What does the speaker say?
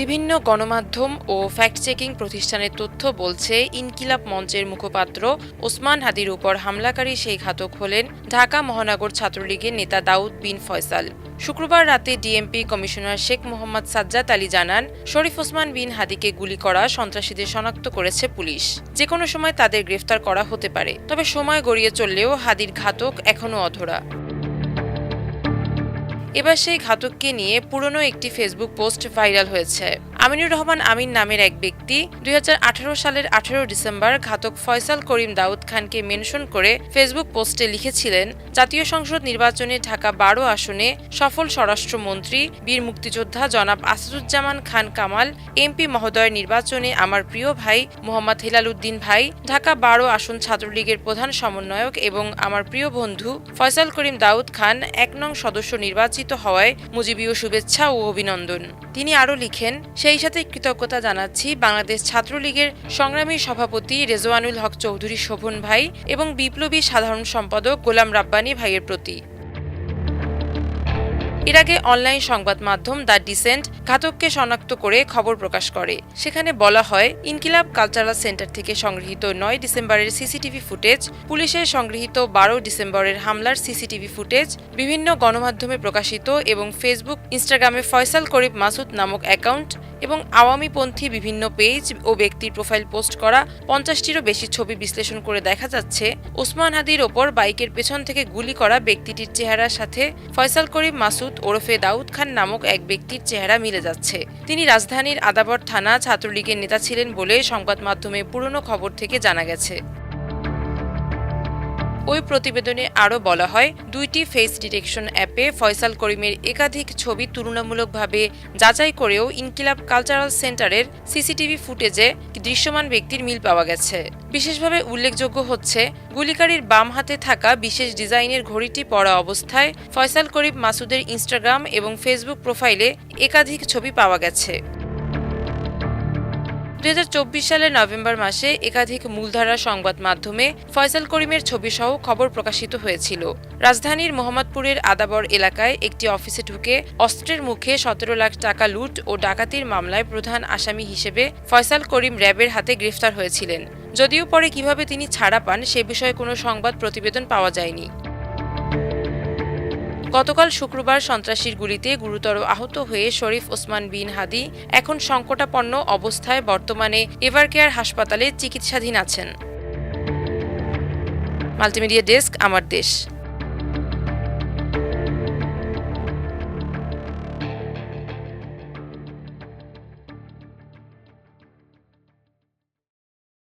বিভিন্ন গণমাধ্যম ও fact checking প্রতিষ্ঠানের তথ্য বলছে, ইনকিলাব মঞ্চের মুখপাত্র ওসমান হাদির উপর হামলাকারী সেই ঘাতক হলেন ঢাকা মহানগর ছাত্রলীগের নেতা দাউদ বিন ফয়সাল। শুক্রবার রাতে ডিএমপি কমিশনার শেখ মোহাম্মদ সাজ্জাদ আলী জানান, শরীফ ওসমান বিন হাদিকে গুলি করা সন্ত্রাসীদের শনাক্ত করেছে পুলিশ। যে কোনো সময় তাদের গ্রেফতার করা হতে পারে, তবে সময় গড়িয়ে চললেও হাদির ঘাতক এখনও অধরা। এবার সেই ঘাতককে নিয়ে পুরনো একটি ফেসবুক পোস্ট ভাইরাল হয়েছে। আমিনুর রহমান আমিন নামের এক ব্যক্তি দুই হাজার আঠেরো সালের আঠারো ডিসেম্বর ঘাতক ফয়সাল করিম দাউদ খানকে মেনশন করে ফেসবুক পোস্টে লিখেছিলেন, জাতীয় সংসদ নির্বাচনে ঢাকা বারো আসনে সফল স্বরাষ্ট্রমন্ত্রী, বীর মুক্তিযোদ্ধা জনাব আসাদুজ্জামান খান কামাল, এমপি মহোদয়ের নির্বাচনে আমার প্রিয় ভাই মোহাম্মদ হেলাল উদ্দিন ভাই, ঢাকা বারো আসন ছাত্রলীগের প্রধান সমন্বয়ক এবং আমার প্রিয় বন্ধু ফয়সাল করিম দাউদ খান এক নং সদস্য নির্বাচিত হওয়ায় মুজিবীয় শুভেচ্ছা ও অভিনন্দন। তিনি আরও লিখেন, সেই সাথে কৃতজ্ঞতা জানাচ্ছি বাংলাদেশ ছাত্রলীগের সংগ্রামী সভাপতি রেজওয়ানুল হক চৌধুরী শোভন ভাই এবং বিপ্লবী সাধারণ সম্পাদক গোলাম রাব্বানী ভাইয়ের প্রতি। এর আগে অনলাইন সংবাদ মাধ্যম দ্য ডিসেন্ট ঘাতককে শনাক্ত করে খবর প্রকাশ করে। সেখানে বলা হয়, ইনকিলাব কালচারাল সেন্টার থেকে সংগৃহীত নয় ডিসেম্বরের সিসিটিভি ফুটেজ পুলিশের সংগৃহীত বারো ডিসেম্বরের হামলার সিসিটিভি ফুটেজ, বিভিন্ন গণমাধ্যমে প্রকাশিত এবং ফেসবুক, ইনস্টাগ্রামে ফয়সাল করিব মাসুদ নামক অ্যাকাউন্ট এবং আওয়ামীপন্থী বিভিন্ন পেজ ও ব্যক্তির প্রোফাইল পোস্ট করা পঞ্চাশটিরও বেশি ছবি বিশ্লেষণ করে দেখা যাচ্ছে, ওসমান হাদির ওপর বাইকের পেছন থেকে গুলি করা ব্যক্তিটির চেহারার সাথে ফয়সাল করিম মাসুদ ওরফে দাউদ খান নামক এক ব্যক্তির চেহারা মিলে যাচ্ছে। তিনি রাজধানীর আদাবর থানা ছাত্রলীগের নেতা ছিলেন বলে সংবাদ মাধ্যমে পুরনো খবর থেকে জানা গেছে। ওই প্রতিবেদনে আরও বলা হয়, দুইটি ফেস ডিটেকশন অ্যাপে ফয়সাল করিমের একাধিক ছবি তুলনামূলকভাবে যাচাই করেও ইনকিলাব কালচারাল সেন্টারের সিসিটিভি ফুটেজে দৃশ্যমান ব্যক্তির মিল পাওয়া গেছে। বিশেষভাবে উল্লেখযোগ্য হচ্ছে, গুলিকারীর বাম হাতে থাকা বিশেষ ডিজাইনের ঘড়িটি পরা অবস্থায় ফয়সাল করিম মাসুদের ইনস্টাগ্রাম এবং ফেসবুক প্রোফাইলে একাধিক ছবি পাওয়া গেছে। দুই হাজার চব্বিশ সালের নভেম্বর মাসে একাধিক মূলধারা সংবাদ মাধ্যমে ফয়সাল করিমের ছবিসহ খবর প্রকাশিত হয়েছিল। রাজধানীর মোহাম্মদপুরের আদাবর এলাকায় একটি অফিসে ঢুকে অস্ত্রের মুখে সতেরো লাখ টাকা লুট ও ডাকাতির মামলায় প্রধান আসামি হিসেবে ফয়সাল করিম র্যাবের হাতে গ্রেফতার হয়েছিলেন। যদিও পরে কীভাবে তিনি ছাড়া পান সে বিষয়ে কোনো সংবাদ প্রতিবেদন পাওয়া যায়নি। গতকাল শুক্রবার সন্ত্রাসীর গুলিতে গুরুতর আহত হয়ে শরীফ ওসমান বিন হাদি এখন সংকটাপন্ন অবস্থায় বর্তমানে এভারকেয়ার হাসপাতালে চিকিৎসাধীন আছেন। মাল্টিমিডিয়া ডেস্ক, আমার দেশ।